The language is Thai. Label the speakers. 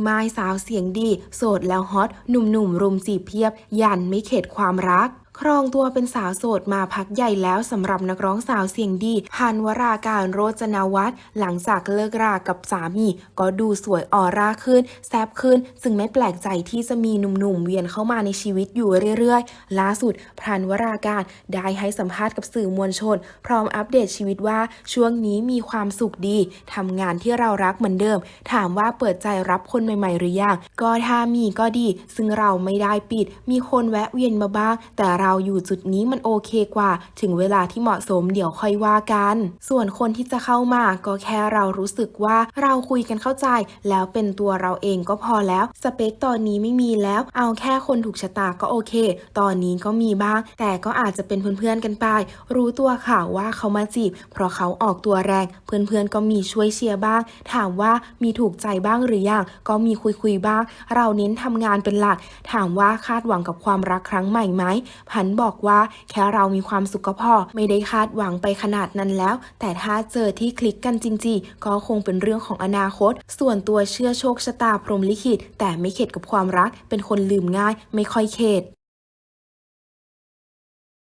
Speaker 1: ไม้สาวเสียงดี โสดแล้วฮอต หนุ่มๆรุมจีบเพียบ ยันไม่เข็ดความรัก ครองตัวเป็นสาวโสดมาพักใหญ่แล้วสำหรับนักร้องสาวเสียงดีฮันวราการโรจนวัฒน์หลังจากเลิกรากับสามี ก็ดูสวยออร่าขึ้น แซบขึ้น ซึ่งไม่แปลกใจที่จะมีหนุ่มๆเวียนเข้ามาในชีวิตอยู่เรื่อยๆ ล่าสุดพันวราการได้ให้สัมภาษณ์กับสื่อมวลชน พร้อมอัปเดตชีวิตว่าช่วงนี้มีความสุขดีทำงานที่เรารักเหมือนเดิม ถามว่าเปิดใจรับคนใหม่ๆหรือยังก็ถ้ามีก็ดี ซึ่งเราไม่ได้ปิด มีคนแวะเวียนมาบ้างแต่เราอยู่จุดนี้มันโอเคกว่า ถึงเวลาที่เหมาะสมเดี๋ยวค่อยว่ากัน ส่วนคนที่จะเข้ามาก็แค่เรารู้สึกว่าเราคุยกันเข้าใจ แล้วเป็นตัวเราเองก็พอแล้ว สเปคตอนนี้ไม่มีแล้ว เอาแค่คนถูกชะตาก็โอเค ตอนนี้ก็มีบ้าง แต่ก็อาจจะเป็นเพื่อนๆกันไป รู้ตัวข่าวว่าเขามาจีบ เพราะเขาออกตัวแรง เพื่อนๆก็มีช่วยเชียร์บ้าง ถามว่ามีถูกใจบ้างหรือยัง ก็มีคุยๆบ้าง เราเน้นทำงานเป็นหลัก ถามว่าคาดหวังกับความรักครั้งใหม่ไหมพันบอกว่าแค่เรามีความสุขก็พอไม่ได้คาดหวังไปขนาดนั้นแล้ว แต่ถ้าเจอที่คลิกกันจริงๆ ก็คงเป็นเรื่องของอนาคต ส่วนตัวเชื่อโชคชะตาพรหมลิขิต แต่ไม่เข็ดกับความรัก เป็นคนลืมง่าย ไม่ค่อยเข็ด